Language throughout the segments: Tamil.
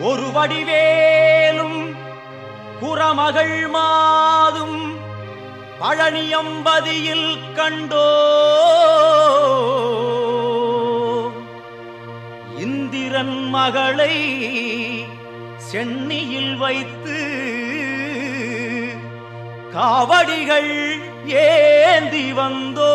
ஒரு வடிவேலும் குறமகள் மாதும் பழனியம்பதியில் கண்டோ. இந்திரன் மகளை சென்னியில் வைத்து காவடிகள் ஏந்தி வந்தோ.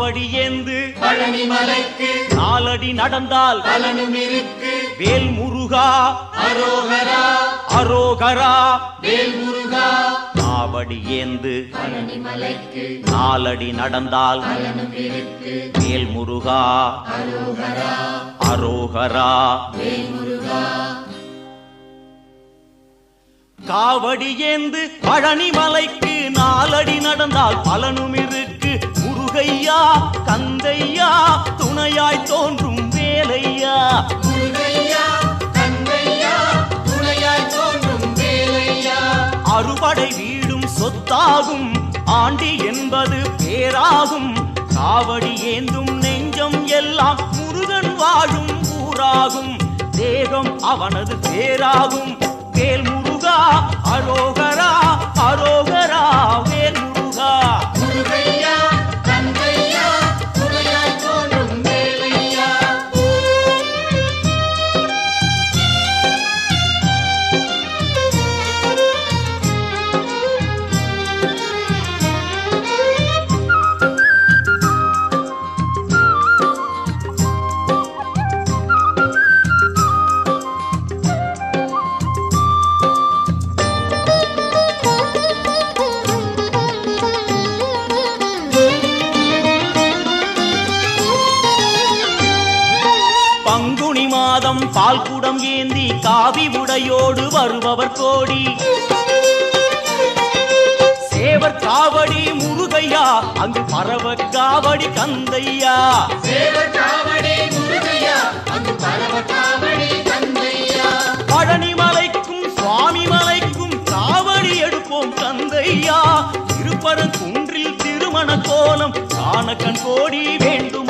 காவடி ஏந்து பழனி மலைக்கு நாலடி நடந்தால் பலனும் இருக்கு வேல் முருகா அரோகரா அரோகரா வேல் முருகா காவடி ஏந்து பழனி மலைக்கு நாலடி நடந்தால் பலனும் இருக்கு வேல் முருகா அரோகரா அரோகரா வேல் முருகா காவடி ஏந்து பழனி மலைக்கு நாலடி நடந்தால் பலனும் இருக்கு முருகையா கந்தையா துணையாய் தோன்றும் வேலையா? அறுபடை வீடும் சொத்தாகும் ஆண்டி என்பது பேராகும். காவடி ஏந்தும் நெஞ்சம் எல்லாம் முருகன் வாழும் ஊராகும். தேகம் அவனது பேராகும். வேல் முருகா அரோகரா அரோகரா பால் குடம் ஏந்தி காவி உடையோடு வருபவர் கோடி. சேவர் காவடி முருகையா அங்கு பரவ காவடி கந்தையா சேவர் காவடி முருகையா அங்கு பரவ காவடி கந்தையா பழனி மலைக்கும் சுவாமி மலைக்கும் காவடி எடுப்போம் கந்தையா திருப்பரன் குன்றில் திருமண கோலம் காண கண் கோடி வேண்டுமையா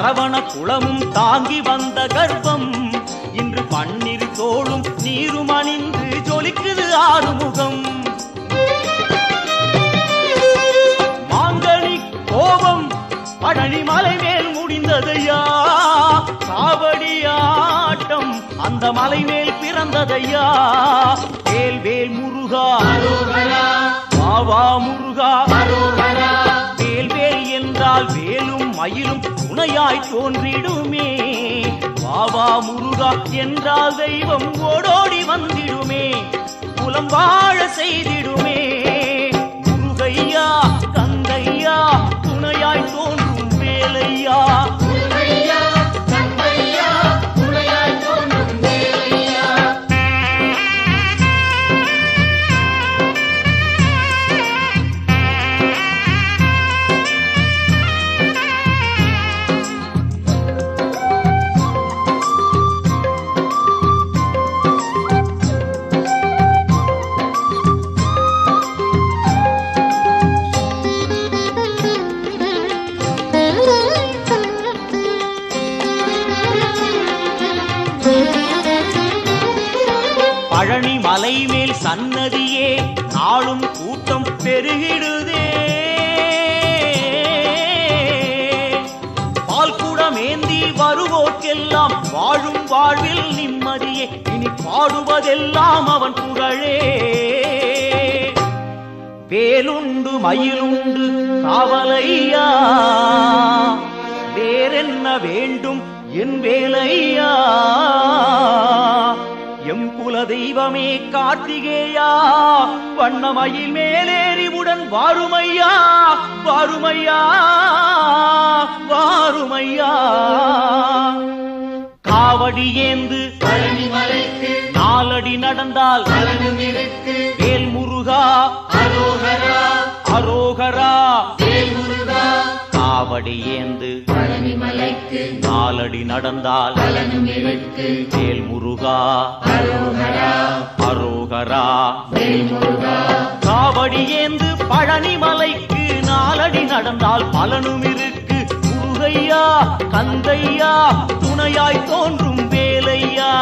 சரவண குளமும் தாங்கி வந்த கர்ப்பம். இன்று பன்னிரு தோளும் நீரும் அணிந்து ஜொலிக்குது ஆறுமுகம். மாங்கனி கோபம் பழனி மலை மேல் முடிந்ததையா? காவடியா ஆட்டம் அந்த மலை மேல் பிறந்ததையா? வேல் வேல் முருகா. வாவா முருகா. வேல் வேல் என்றால் வேலும் மயிலும் துணையாய் தோன்றிடுமே. வாவா முருகா என்றால் தெய்வம் ஓடோடி வந்திடுமே. குலம் வாழ செய்திடுமே. முருகையா கந்தையா துணையாய் தோன்றும் வேலையா. பழனி மலை மேல் சன்னதியே நாளும் கூட்டம் பெருகிடுதே. பால்குடம் ஏந்தி வருவோர்க்கெல்லாம் வாழும் வாழ்வில் நிம்மதியே இனி பாடுவதெல்லாம் அவன் புகழே. வேலுண்டு மயிலுண்டு காவலையா? வேறென்ன வேண்டும்? என் வேலையா? எம் குல தெய்வமே கார்த்திகேயா வண்ணமயில் மேலேறிவுடன் வாருமையா? வாருமையா? வாருமையா? காவடி ஏந்து நாலடி நடந்தால் வேல் முருகா அரோகரா. அரோகரா. நாமடி ஏந்து நாலடி நடந்தால் வேல் முருகா அரோகரா காவடி ஏந்து பழனி நாலடி நடந்தால் பலனும் இருக்கு. முருகையா கந்தையா துணையாய் தோன்றும் வேலையா.